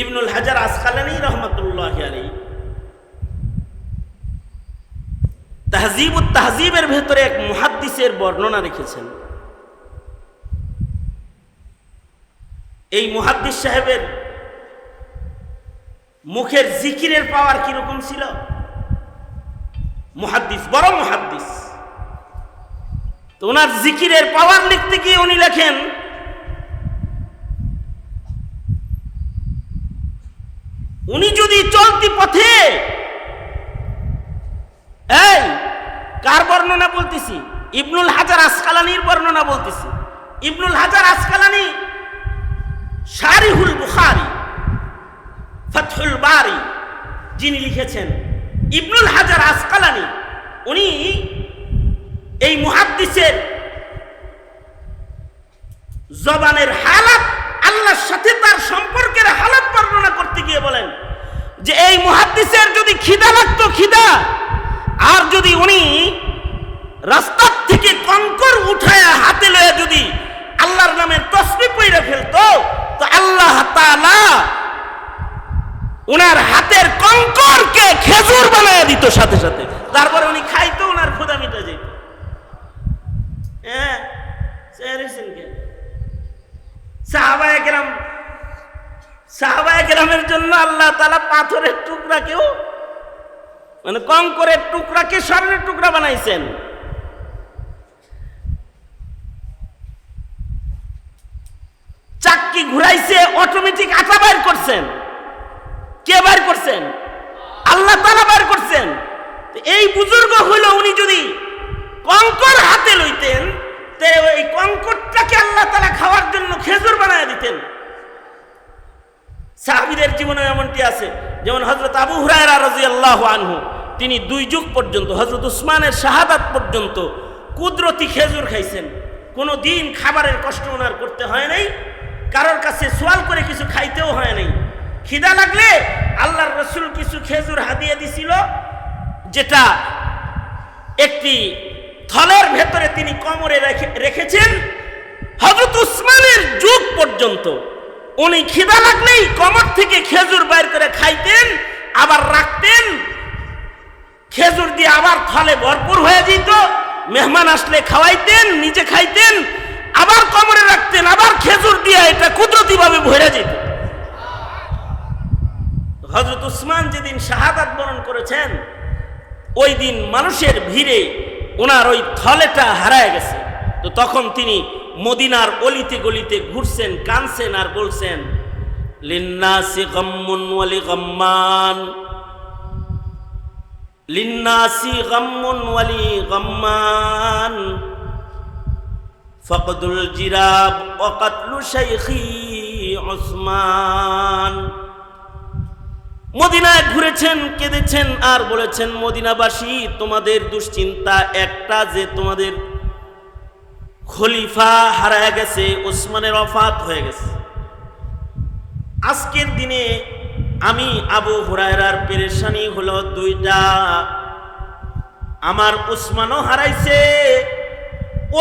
ইবনুল হাজার আসকালানি রহমতুল্লাহ আলী তাহজিব তাহজিবের ভেতরে এক মুহাদ্দিসের বর্ণনা রেখেছেন। এই মুহাদ্দিস সাহেবের মুখের জিকিরের পাওয়ার কীরকম ছিল? মুহাদ্দিস, বড় মুহাদ্দিস। তো ওনার জিকিরের পাওয়ার লিখতে গিয়ে উনি লেখেন উনি যদি চলতি পথে, এই, কার বর্ণনা বলতেছি? ইবনুল হাজার আসকালানির বর্ণনা বলতেছি। ইবনুল হাজার আসকালানি শারিহুল বুখারি ফথুল বারি, যিনি লিখেছেন। ইবনুল হাজার আসকালানি, উনি এই মুহাদ্দিসের জবানের হালাত, আল্লাহর সাথে তার সম্পর্কের হালাত বর্ণনা করতে গিয়ে বলেন যে এই মুহাদ্দিসের যদি খিদা লাগতো, খিদা। আর যদি উনি রাস্তার থেকে কঙ্কর উঠায় হাতে লয়ে যদি আল্লাহর নামে তসবি পইরে ফেলতো, তো আল্লাহ তাআলা উনার হাতের কঙ্করকে খেজুর বানায় দিত সাথে সাথে। তারপরে উনি খাইতো, উনার ক্ষুদা মিটে যেত। হ্যাঁ সাহাবায়ে কেরাম সাহাবায়ে জন্য আল্লাহ তাআলা পাথরের মানে কঙ্করের স্বর্ণের টুকরা বানাইছেন। ঘুরাইছে অটোমেটিক আটা বাইর করছেন। কে বাইর করছেন? আল্লাহ তালা বাইর করছেন। এই বুজুর্গ হইল উনি যদি কঙ্কর হাতে লইতেন তে ওই কঙ্করটাকে আল্লাহ তালা খাওয়ার জন্য খেজুর বানায় দিতেন সাহাবিদের জীবনে এমনটি আছে যেমন হজরত আবু হুরায়রা রাজিয়াল্লাহ আনহু, তিনি দুই যুগ পর্যন্ত হজরত উসমানের শাহাদাত পর্যন্ত কুদরতি খেজুর খাইছেন। কোনো দিন খাবারের কষ্ট ওনার করতে হয় নাই, কারোর কাছে সোয়াল করে কিছু খাইতেও হয় নাই। খিদা লাগলে আল্লাহর রসুল কিছু খেজুর হাদিয়ে দিছিল, যেটা একটি থলের ভেতরে তিনি কমরে রেখে- রেখেছেন। হজরত উসমানের যুগ পর্যন্ত উনি খিদা লাগলেই কমর থেকে খেজুর বাইর করে খাইতেন, আবার রাখতেন। খেজুর দিয়ে আবার থলে ভরপুর হয়ে যেত, মেহমান আসলে খাওয়াইতেন, নিজে খাইতেন, আবার কমরে রাখতেন, আবার খেজুর দিয়ে এটা কুদরতি ভাবে ভরে যেত। হজরত উসমান যেদিন শাহাদাত বরণ করেছেন, ওই দিন মানুষের ভিড়ে ওনার ওই থলেটা হারায় গেছে। তো তখন তিনি মদিনার অলিতে গলিতে ঘুরছেন কানছেন আর বলছেন, লিন্নাসি গম্মুন ওয়ালি গম্মান। লিন্নাসি গম্মুন ওয়ালি গম্মান। ফকদুল জিরাব ওয়াকাতলু শাইখি উসমান। মদিনায় ঘুরেছেন, কেঁদেছেন আর বলেছেন, মদিনাবাসী, তোমাদের দুশ্চিন্তা একটা যে তোমাদের খলিফা হারায় গেছে, ওসমানের অফাত হয়ে গেছে। আজকের দিনে আমি আবু হুরায়রার পেরেশানি হলো দুইটা। আমার উসমানও হারাইছে,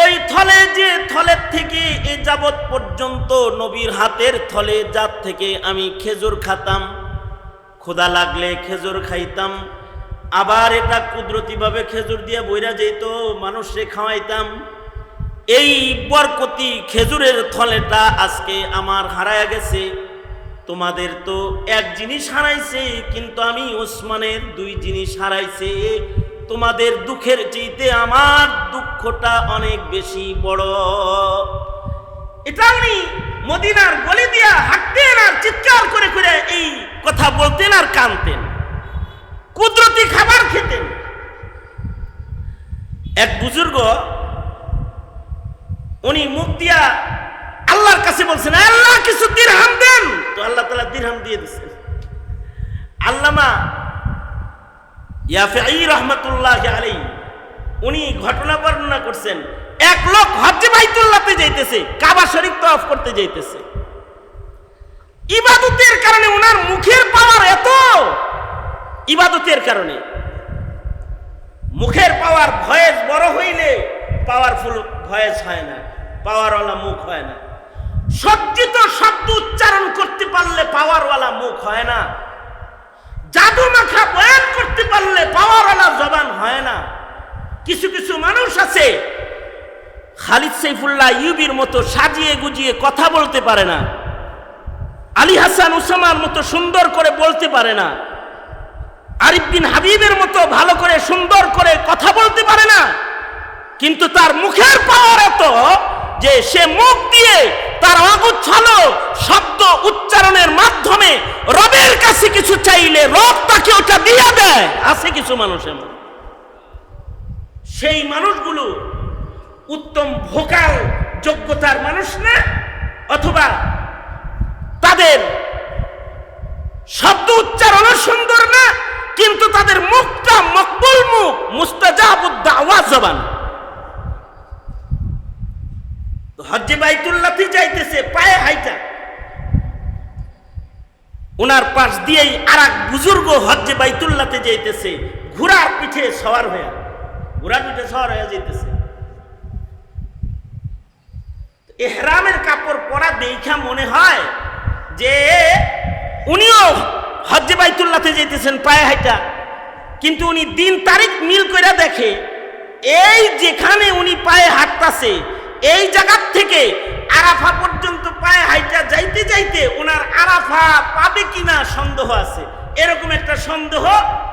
ওই থলে যে থলের থেকে এ যাবৎ পর্যন্ত নবীর হাতের থলে যার থেকে আমি খেজুর খাতাম। ক্ষুদা লাগলে খেজুর খাইতাম, আবার এটা কুদরতিভাবে খেজুর দিয়ে বইরা যেত, মানুষে খাওয়াইতাম। এই বরকতি খেজুরের থলেটা আজকে আমার হারায় গেছে। তোমাদের তো এক জিনিস হারাইছে, কিন্তু আমি ওসমানের দুই জিনিস হারাইছে। তোমাদের দুঃখের চাইতে আমার দুঃখটা অনেক বেশি বড়। এটা উনি মদিনার গলি দিয়া হাঁটতেন আর চিৎকার করে করে এই কথা বলতেন আর কানতেন। কুদরতি খাবার খেতেন। এক বুজুর্গ উনি মুখ দিয়া আল্লাহর কাছে বলছেন, আল্লাহ, কিছু দিরহাম দেন। তো আল্লাহ তালা দিরহাম দিয়ে দিচ্ছেন আল্লামা ইয়াফি রহমতুল্লাহ আলাই উনি ঘটনা বর্ণনা করছেন, এক লোক হজ্জে বাইতুল্লাহতে যাইতেছে, কাবা শরীফ তফ করতে যাইতেছে। ইবাদতের কারণে ওনার মুখের পাওয়ার এত। ইবাদতের কারণে। মুখের পাওয়ার ভয়েস বড় হইলে পাওয়ারফুল ভয়েস হয় না পাওয়ারওয়ালা মুখ হয় না। সজ্জিত শব্দ উচ্চারণ করতে পারলে পাওয়ারওয়ালা মুখ হয় না। জাদু মাখা বয়ান করতে পারলে পাওয়ারওয়ালা জবান হয় না। কিছু কিছু মানুষ আছে, খালিদ সাইফুল্লাহ ইউবির মতো সাজিয়ে গুজিয়ে কথা বলতে পারে না। আলী হাসান উসামার মতো সুন্দর করে বলতে পারে না। আরিফ বিন হাবিবের মতো ভালো করে সুন্দর করে কথা বলতে পারে না। কিন্তু তার মুখের পাওয়ার এত যে সে মুখ দিয়ে তার অগুচ্ছাল শব্দ উচ্চারণের মাধ্যমে রবের কাছে কিছু চাইলে রব তাকে ওটা দিয়ে দেয়। আছে কিছু মানুষ এমন সেই মানুষগুলো উত্তম ভোকাল, যোগ্যতার মানুষ না? অথবা তাদের শব্দ উচ্চারণও সুন্দর না, কিন্তু তাদের মুখটা মকবুল মুখ মুস্তাজাবুদ্দা আওয়াজ জবান। হজ্জে বাইতুল্লাতে যাইতেছে, পায়ে হাইটা। ওনার পাশ দিয়েই আর এক বুজুর্গ হজ্জে বাইতুল্লাতে যাইতেছে, ঘোড়ার পিঠে সওয়ার হয়ে ঘোড়ার পিঠে সওয়ার হয়ে যাইতেছে। এহরামের কাপড় পরা দেখা মনে হয় যে উনিও হজ্জে বাইতুল্লাতে যেতেছেন পায়ে হাইটা। কিন্তু উনি দিন তারিখ মিল করে দেখে, এই যেখানে উনি পায়ে হাঁটতাছে এই জায়গার থেকে আরাফা পর্যন্ত পায়ে হাইটা যাইতে যাইতে ওনার আরাফা পাবে কিনা সন্দেহ আছে। এরকম একটা সন্দেহ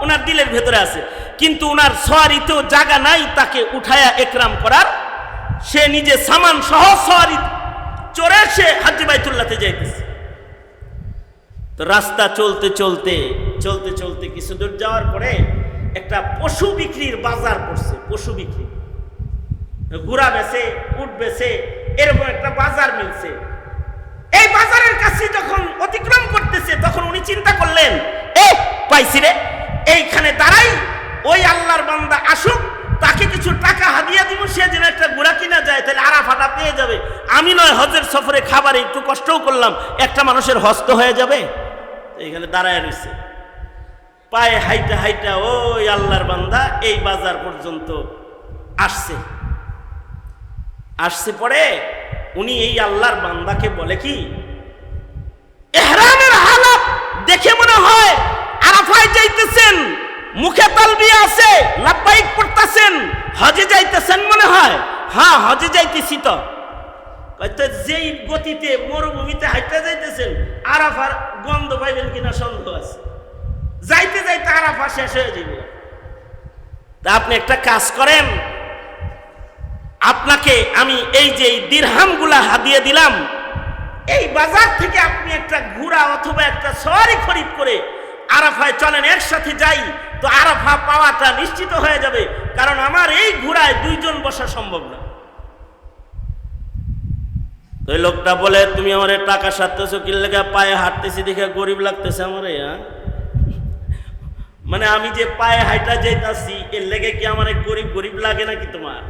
ওনার দিলের ভেতরে আছে। কিন্তু ওনার সোয়ারিতেও জায়গা নাই তাকে উঠায়া একরাম করার। সে নিজে সামান সহ সোয়ারি চড়ে সে হাজি বাইতুল্লাতে যাইতেছে। তো রাস্তা চলতে চলতে চলতে চলতে কিছু দূর যাওয়ার পরে একটা পশু বিক্রির বাজার পড়ছে, পশু বিক্রি। ঘোড়া বেছে উট বেছে এরকম একটা বাজার মিলছে। এই বাজারের কাছে যখন অতিক্রম করতেছে, তখন উনি চিন্তা করলেন, এ, পাইছি রে, এইখানে দাঁড়াই, ওই আল্লাহর বান্দা আসুক, তাকে কিছু টাকা হাদিয়া দিব, সে যেন একটা গুড়া কিনা যায়, তাহলে আরাফাটা পেয়ে যাবে। আমি নয়, হজের সফরে খাবারে একটু কষ্টও করলাম, একটা মানুষের হস্ত হয়ে যাবে? এইখানে দাঁড়ায় রয়েছে পায়ে হাইটা হাইটা ওই আল্লাহর বান্দা এই বাজার পর্যন্ত আসছে। আসছে পরে উনি এই আল্লাহর বান্দাকে বলে কি, এহরামের হালাত দেখে মনে হয় আরাফায় যাইতেছেন, মুখে তালবিয়া আছে লাব্বাইক পড়তেছেন, হজে যাইতেছেন মনে হয়। হ্যাঁ হজে যাইতেছি তো। যেই গতিতে মরুভূমিতে হাইতে যাইতেছেন, আরাফার গন্ধ পাইবেন কিনা সন্দেহ আছে। যাইতে যাইতে আরাফা শেষ হয়ে যাবে তা আপনি একটা কাজ করেন আপনাকে আমি এই যে দিরহামগুলা হাদিয়ে দিলাম, এই বাজার থেকে আপনি একটা ঘোড়া অথবা একটা সওয়ারি খরিদ করে আরাফায় চলেন, একসাথে যাই, তো আরাফা পাওয়াটা নিশ্চিত হয়ে যাবে, কারণ আমার এই ঘোড়ায় দুইজন বসা সম্ভব না। এই লোকটা বলে, তুমি আমার টাকা সারতেছো, কি লেগে পায়ে হাঁটতেছি দেখে গরিব লাগতেছে আমার হ্যাঁ? মানে আমি যে পায়ে হাইটা যাইতাছি, এর লেগে কি আমার গরিব গরিব লাগে নাকি তোমার?